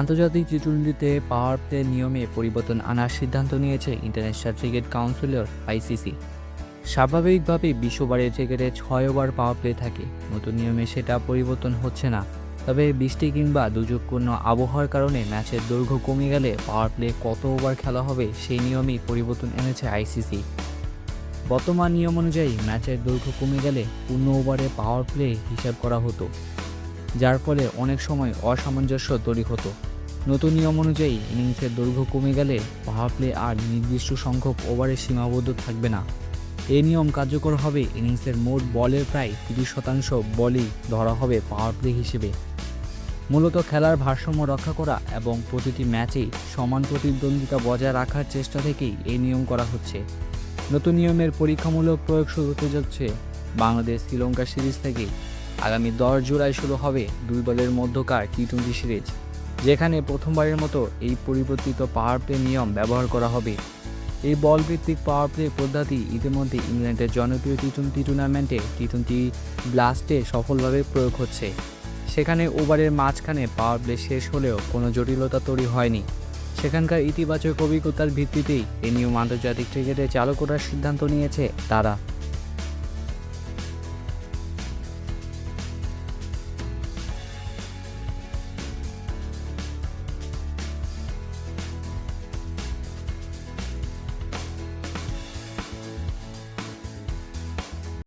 আন্তর্জাতিক টি টোয়েন্টিতে power play নিয়মে পরিবর্তন আনার সিদ্ধান্ত নিয়েছে ইন্টারন্যাশনাল ক্রিকেট কাউন্সিলর আইসিসি স্বাভাবিকভাবেই বিশ্ব ওভারের ক্রিকেটে ছয় ওভার পাওয়ার প্লে থাকে। নতুন নিয়মে সেটা পরিবর্তন হচ্ছে না। তবে বৃষ্টি কিংবা দুর্যোগপূর্ণ আবহাওয়ার কারণে ম্যাচের দৈর্ঘ্য কমে গেলে পাওয়ার প্লে কত ওভার খেলা হবে সেই নিয়মেই পরিবর্তন এনেছে আইসিসি বর্তমান নিয়ম অনুযায়ী ম্যাচের দৈর্ঘ্য কমে গেলে পূর্ণ ওভারে পাওয়ার প্লে হিসাব করা হতো। যার ফলে অনেক সময় অসামঞ্জস্য তৈরি হতো। নতুন নিয়ম অনুযায়ী ইনিংসের দৈর্ঘ্য কমে গেলে পাওয়ার প্লে আর নির্দিষ্ট সংখ্যক ওভারে সীমাবদ্ধ থাকবে না। এই নিয়ম কার্যকর হবে ইনিংসের মোট বলের প্রায় তিরিশ শতাংশ বলই ধরা হবে পাওয়ার প্লে হিসেবে। মূলত খেলার ভারসাম্য রক্ষা করা এবং প্রতিটি ম্যাচেই সমান প্রতিদ্বন্দ্বিতা বজায় রাখার চেষ্টা থেকেই এই নিয়ম করা হচ্ছে। নতুন নিয়মের পরীক্ষামূলক প্রয়োগ শুরু হতে যাচ্ছে বাংলাদেশ শ্রীলঙ্কা সিরিজ থেকে। আগামী দশ জুলাই শুরু হবে দুই দলের মধ্যকার টি টোয়েন্টি সিরিজ, যেখানে প্রথমবারের মতো এই পরিবর্তিত পাওয়ার প্লে নিয়ম ব্যবহার করা হবে। এই বল ভিত্তিক পাওয়ার প্লে পদ্ধতি ইতিমধ্যে ইংল্যান্ডের জনপ্রিয় টি টোয়েন্টি টুর্নামেন্টে টি টোয়েন্টি ব্লাস্টে সফলভাবে প্রয়োগ হচ্ছে। সেখানে ওভারের মাঝখানে পাওয়ার প্লে শেষ হলেও কোনো জটিলতা তৈরি হয়নি। সেখানকার ইতিবাচক অভিজ্ঞতার ভিত্তিতেই এই নিয়ম আন্তর্জাতিক ক্রিকেটে চালু করার সিদ্ধান্ত নিয়েছে তারা।